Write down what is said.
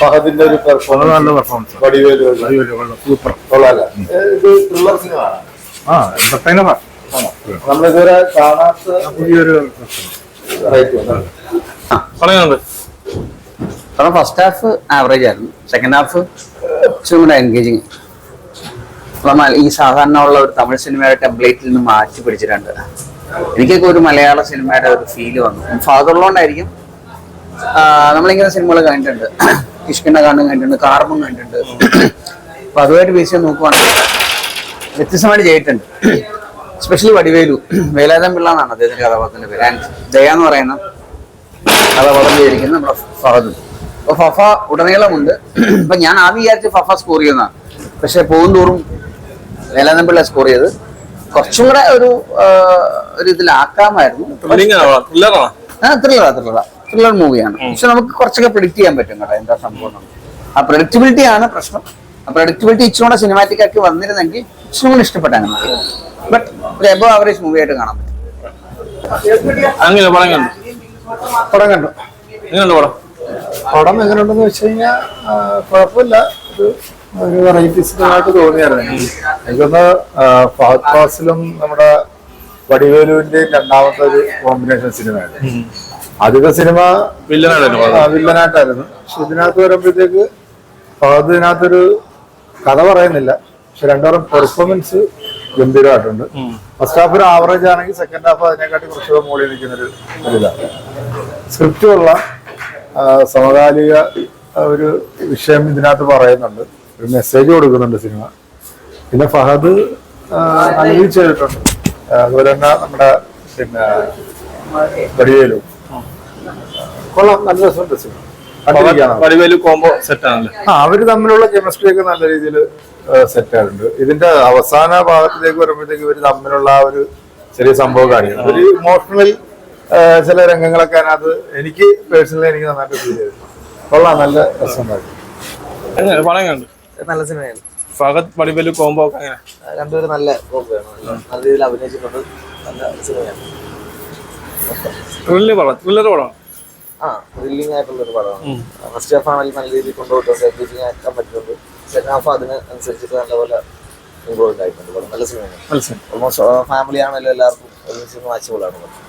ഫഹദിന്റെ ഒരു പെർഫോമൻസ് നല്ല performance super. ഇത് ത്രില്ലർ സിനിമ ആ എന്റർടൈനറാ നമ്മളിതുവരെ കാണാത്ത പുതിയൊരു റേറ്റ് പറയുന്നുണ്ട്. കാരണം ഫസ്റ്റ് ഹാഫ് ആവറേജ് ആയിരുന്നു. സെക്കൻഡ് ഹാഫ് എൻഗേജിങ് നമ്മൾ ഈ സാധാരണ ഉള്ള ഒരു തമിഴ് സിനിമയുടെ ടെംപ്ലേറ്റിൽ നിന്ന് മാറ്റി പിടിച്ചിട്ടുണ്ട്. എനിക്കൊക്കെ ഒരു മലയാള സിനിമയുടെ ഒരു ഫീൽ വന്നു. ഫാദർ ഫാദറിലോണ്ടായിരിക്കും നമ്മളിങ്ങനെ സിനിമകൾ കണ്ടിട്ടുണ്ട്. കിഷ്കിണ്ട കാണും കണ്ടിട്ടുണ്ട് കാർബൺ കണ്ടിട്ടുണ്ട്. അപ്പൊ അതുമായിട്ട് ബേസ് ചെയ്ത് നോക്കുവാണെങ്കിൽ വ്യത്യസ്തമായിട്ട് ചെയ്തിട്ടുണ്ട്. സ്പെഷ്യലി വടിവേലു. വേലാതം പിള്ള എന്നാണ് അദ്ദേഹത്തിന്റെ കഥാപാത്രത്തിന്റെ പേര്. ആൻഡ് ദയ എന്ന് പറയുന്ന കഥാപാത്രം ചെയ്തിരിക്കുന്നത് നമ്മുടെ ഫഹദ്. അപ്പൊ ഫഫ ഉടനീളമുണ്ട്. അപ്പൊ ഞാൻ ആദ്യം വിചാരിച്ച് ഫഫ സ്കോർ ചെയ്യുന്നതാണ്. പക്ഷെ പോകും തോറും വേലാതം പിള്ള സ്കോർ ചെയ്ത്? കുറച്ചും കൂടെ ഒരു ഒരു ഇതിലാക്കാമായിരുന്നു. ആ ത്രില്ലറാ ത്രില്ലറാ ത്രില്ലർ മൂവിയാണ് പക്ഷെ നമുക്ക് കുറച്ചൊക്കെ പ്രിഡിക്റ്റ് ചെയ്യാൻ പറ്റും കേട്ടോ എന്താ സംഭവം ആ പ്രഡിക്റ്റബിലിറ്റി ആണ് പ്രശ്നം. ആ പ്രഡിക്റ്റബിലിറ്റി ഇച്ചിരി കൂടെ സിനിമാറ്റിക് ആക്കി വന്നിരുന്നെങ്കിൽ ഇച്ചിരി കൂടെ ഇഷ്ടപ്പെട്ടാണ് ബട്ട് ഒരു എബോ ആവറേജ് മൂവി ആയിട്ട് കാണാൻ പറ്റും. അങ്ങനെ കണ്ടു. പടം കണ്ടു. എങ്ങനെയുണ്ട് പടം? പടം എങ്ങനെയുണ്ടെന്ന് വെച്ച് കഴിഞ്ഞാൽ കുഴപ്പമില്ല. ഒരു ഒരു വെറൈറ്റി സിനിമയായിട്ട് തോന്നിയായിരുന്നു. എനിക്ക് എനിക്കൊന്ന് ഫഹദ് ഫാസിലും നമ്മുടെ വടിവേലുവിന്റെ രണ്ടാമത്തെ ഒരു കോമ്പിനേഷൻ സിനിമയായിരുന്നു ആദ്യത്തെ സിനിമ വില്ലനായിട്ടായിരുന്നു പക്ഷെ ഇതിനകത്ത് വരുമ്പോഴത്തേക്ക് ഫഹദ് ഇതിനകത്തൊരു കഥ പറയുന്നില്ല. പക്ഷെ രണ്ടുപേരും പെർഫോമൻസ് ഗംഭീരമായിട്ടുണ്ട്. ഫസ്റ്റ് ഹാഫ് ഒരു ആവറേജ് ആണെങ്കിൽ സെക്കൻഡ് ഹാഫ് അതിനെക്കാട്ടി കുറച്ചുകൂടെ മുകളിൽ നിൽക്കുന്ന ഒരു ഇതാണ് സ്ക്രിപ്റ്റുള്ള സമകാലിക ഒരു വിഷയം ഇതിനകത്ത് പറയുന്നുണ്ട്. ഒരു മെസ്സേജ് കൊടുക്കുന്നുണ്ട് സിനിമ. പിന്നെ ഫഹദ് രീതിയിൽ ചെയ്തിട്ടുണ്ട്. അതുപോലെ തന്നെ നമ്മുടെ പിന്നെ വടിവേലു. കൊള്ളാം നല്ല രസമുണ്ട് സിനിമ. കോംബോ സെറ്റ് ആണല്ലേ? ആ അവർ തമ്മിലുള്ള കെമിസ്ട്രി ഒക്കെ നല്ല രീതിയിൽ സെറ്റ് ആയിട്ടുണ്ട്. ഇതിന്റെ അവസാന ഭാഗത്തിലേക്ക് വരുമ്പോഴത്തേക്ക് ഇവർ തമ്മിലുള്ള ആ ഒരു ചെറിയ സംഭവം കാണിക്കുന്നു ഒരു ഇമോഷണൽ ചില രംഗങ്ങളൊക്കെ അതിനകത്ത് എനിക്ക് പേഴ്സണലി എനിക്ക് നന്നായിട്ട് ഫീൽ ചെയ്തു കൊള്ളാം നല്ല രസമുണ്ടായിരുന്നു. പണം പറയുന്നുണ്ട് നല്ല സിനിമയാണ്. ഫഹദ് പടിവലു കോംബോ രണ്ടുപേരും നല്ല കോംബോയാണ് നല്ല രീതിയിൽ അഭിനയിച്ചിട്ടുണ്ട്. നല്ല സിനിമയാണ്. ത്രില്ല് പടം. ത്രില്ലർ പടം. ആ ത്രില്ലിംഗ് ആയിട്ടുള്ള ഒരു പടമാണ്. ഫസ്റ്റ് ഹാഫ് ആണെങ്കിൽ നല്ല രീതിയിൽ കൊണ്ടുപോയിട്ടുണ്ട്. എൻഗേജിങ് ആക്കാൻ പറ്റുന്നുണ്ട്. സെക്കൻഡ് ഹാഫ് അതിന് അനുസരിച്ചിട്ട് നല്ലപോലെ ഇമ്പ്രൂവ്മെന്റ് ആയിട്ടുണ്ട് പടം. നല്ല സിനിമയാണ്. ഓൾമോസ്റ്റ് ഫാമിലി ആണെങ്കിലും എല്ലാവർക്കും. ഒരുമിച്ച് വാച്ചബിൾ ആണ് പടം.